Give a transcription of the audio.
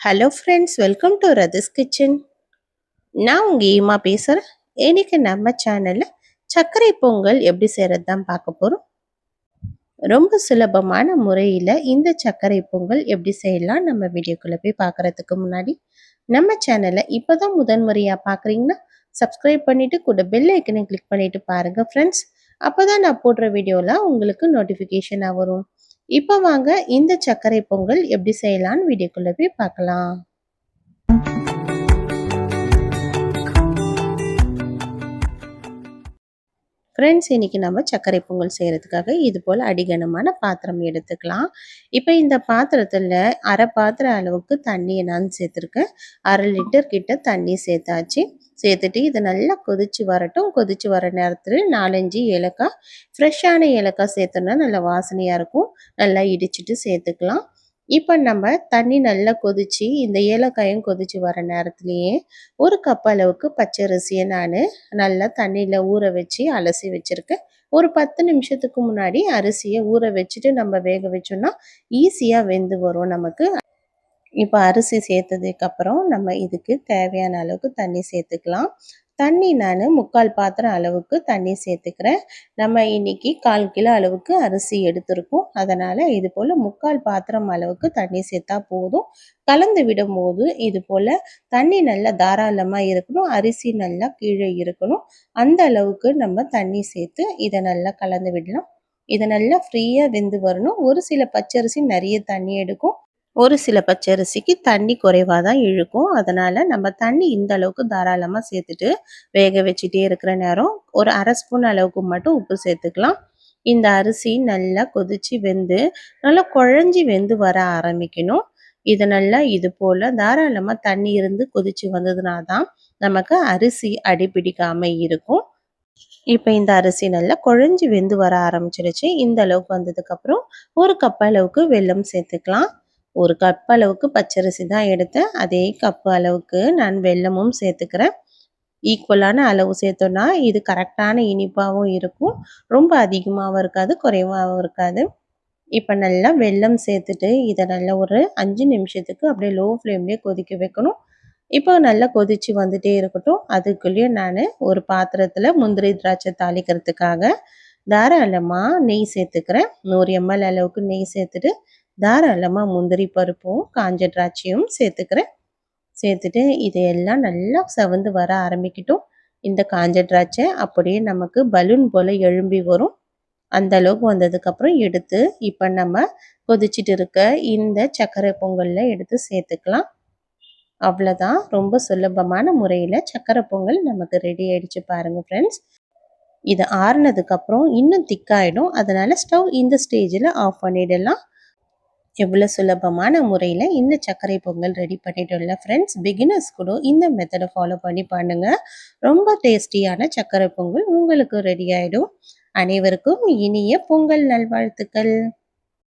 Hello friends welcome to Rathi's kitchen நான் உங்கள் ஈமா பேசுகிறேன் இன்றைக்கி நம்ம சேனலில் சர்க்கரை பொங்கல் எப்படி செய்கிறது தான் பார்க்க போகிறோம் ரொம்ப சுலபமான முறையில் இந்த சர்க்கரை பொங்கல் எப்படி செய்யலாம் நம்ம வீடியோக்குள்ளே போய் பார்க்குறதுக்கு முன்னாடி நம்ம சேனலை இப்போ தான் முதன் முறையாக பார்க்குறீங்கன்னா சப்ஸ்கிரைப் பண்ணிவிட்டு கூட பெல் ஐக்கனை கிளிக் பண்ணிவிட்டு பாருங்கள் ஃப்ரெண்ட்ஸ் அப்போ தான் நான் போடுற வீடியோலாம் உங்களுக்கு நோட்டிஃபிகேஷனாக வரும். இப்போ வாங்க இந்த சர்க்கரை பொங்கல் எப்படி செய்யலான்னு வீடியோக்குள்ளே போய் பார்க்கலாம். ஃப்ரெண்ட்ஸ் இன்றைக்கி நம்ம சர்க்கரை பொங்கல் செய்கிறதுக்காக இது போல் அடிகனமான பாத்திரம் எடுத்துக்கலாம். இப்போ இந்த பாத்திரத்தில் அரை பாத்திரம் அளவுக்கு தண்ணியை நான் சேர்த்துருக்கேன். அரை லிட்டர் கிட்ட தண்ணி சேர்த்தாச்சு. சேர்த்துட்டு இதை நல்லா கொதிச்சு வரட்டும். கொதிச்சு வர நேரத்தில் நாலஞ்சு ஏலக்காய் ஃப்ரெஷ்ஷான ஏலக்காய் சேர்த்தோன்னா நல்லா வாசனையாக இருக்கும். நல்லா இடிச்சிட்டு சேர்த்துக்கலாம். இப்போ நம்ம தண்ணி நல்லா கொதிச்சு இந்த ஏலக்காயும் கொதிச்சு வர நேரத்துலையே ஒரு கப் அளவுக்கு பச்சரிசியை நான் நல்லா தண்ணியில் ஊற வச்சு அலசி வச்சுருக்கேன். ஒரு பத்து நிமிஷத்துக்கு முன்னாடி அரிசியை ஊற வச்சுட்டு நம்ம வேக வச்சோன்னா ஈஸியாக வெந்து வரும் நமக்கு. இப்போ அரிசி சேர்த்ததுக்கப்புறம் நம்ம இதுக்கு தேவையான அளவுக்கு தண்ணி சேர்த்துக்கலாம். தண்ணி நான் முக்கால் பாத்திரம் அளவுக்கு தண்ணி சேர்த்துக்கிறேன். நம்ம இன்னைக்கு கால் கிலோ அளவுக்கு அரிசி எடுத்திருக்கோம். அதனால் இது போல் முக்கால் பாத்திரம் அளவுக்கு தண்ணி சேர்த்தா போதும். கலந்து விடும் போது இது போல் தண்ணி நல்லா தாராளமாக இருக்கணும். அரிசி நல்லா கீழே இருக்கணும். அந்த அளவுக்கு நம்ம தண்ணி சேர்த்து இதை நல்லா கலந்து விடலாம். இதை நல்லா ஃப்ரீயாக வெந்து வரணும். ஒரு சில பச்சரிசி நிறைய தண்ணி எடுக்கும். ஒரு சில பச்சரிசிக்கு தண்ணி குறைவாக தான் இழுக்கும். அதனால் நம்ம தண்ணி இந்த அளவுக்கு தாராளமாக சேர்த்துட்டு வேக வச்சுட்டே இருக்கிற நேரம் ஒரு அரை ஸ்பூன் அளவுக்கு மட்டும் உப்பு சேர்த்துக்கலாம். இந்த அரிசி நல்லா கொதிச்சு வெந்து நல்லா குழஞ்சி வெந்து வர ஆரம்பிக்கணும். இது நல்லா இது போல் தாராளமாக தண்ணி இருந்து கொதிச்சு வந்ததுனா தான் நமக்கு அரிசி அடிப்பிடிக்காமல் இருக்கும். இப்போ இந்த அரிசி நல்லா குழஞ்சி வெந்து வர ஆரம்பிச்சிருச்சு. இந்த அளவுக்கு வந்ததுக்கப்புறம் ஒரு கப் அளவுக்கு வெல்லம் சேர்த்துக்கலாம். ஒரு கப் அளவுக்கு பச்சரிசி தான் எடுத்தேன் அதே கப் அளவுக்கு நான் வெல்லமும் சேர்த்துக்கிறேன். ஈக்குவலான அளவு சேர்த்தோன்னா இது கரெக்டான இனிப்பாகவும் இருக்கும். ரொம்ப அதிகமாகவும் இருக்காது குறைவாகவும் இருக்காது. இப்போ நல்லா வெல்லம் சேர்த்துட்டு இதை நல்லா ஒரு அஞ்சு நிமிஷத்துக்கு அப்படியே லோ ஃப்ளேம்லேயே கொதிக்க வைக்கணும். இப்போ நல்லா கொதித்து வந்துட்டே இருக்கட்டும். அதுக்குள்ளேயும் நான் ஒரு பாத்திரத்தில் முந்திரி திராட்சை தாளிக்கிறதுக்காக தாராளமாக நெய் சேர்த்துக்கிறேன். நூறு எம்எல் அளவுக்கு நெய் சேர்த்துட்டு தாராளமாக முந்திரி பருப்பும் காஞ்ச திராட்சையும் சேர்த்துக்கிறேன். சேர்த்துட்டு இதையெல்லாம் நல்லா செவந்து வர ஆரம்பிக்கட்டும். இந்த காஞ்ச திராட்சை அப்படியே நமக்கு பலூன் போல் எழும்பி வரும். அந்த அளவுக்கு வந்ததுக்கப்புறம் எடுத்து இப்போ நம்ம கொதிச்சிட்டு இருக்க இந்த சர்க்கரை பொங்கலில் எடுத்து சேர்த்துக்கலாம். அவ்வளோதான் ரொம்ப சுலபமான முறையில் சர்க்கரை பொங்கல் நமக்கு ரெடி ஆகிடுச்சு பாருங்கள் ஃப்ரெண்ட்ஸ் இது ஆறுனதுக்கப்புறம் இன்னும் திக்காயிடும் அதனால் ஸ்டவ் இந்த ஸ்டேஜில் ஆஃப் பண்ணிடலாம். எவ்வளோ சுலபமான முறையில் இந்த சர்க்கரை பொங்கல் ரெடி பண்ணிட்டோம்ல ஃப்ரெண்ட்ஸ் பிகினர்ஸ் கூட இந்த மெத்தடை ஃபாலோ பண்ணி பண்ணுங்கள் ரொம்ப டேஸ்டியான சர்க்கரை பொங்கல் உங்களுக்கு ரெடி ஆகிடும் அனைவருக்கும் இனிய பொங்கல் நல்வாழ்த்துக்கள்.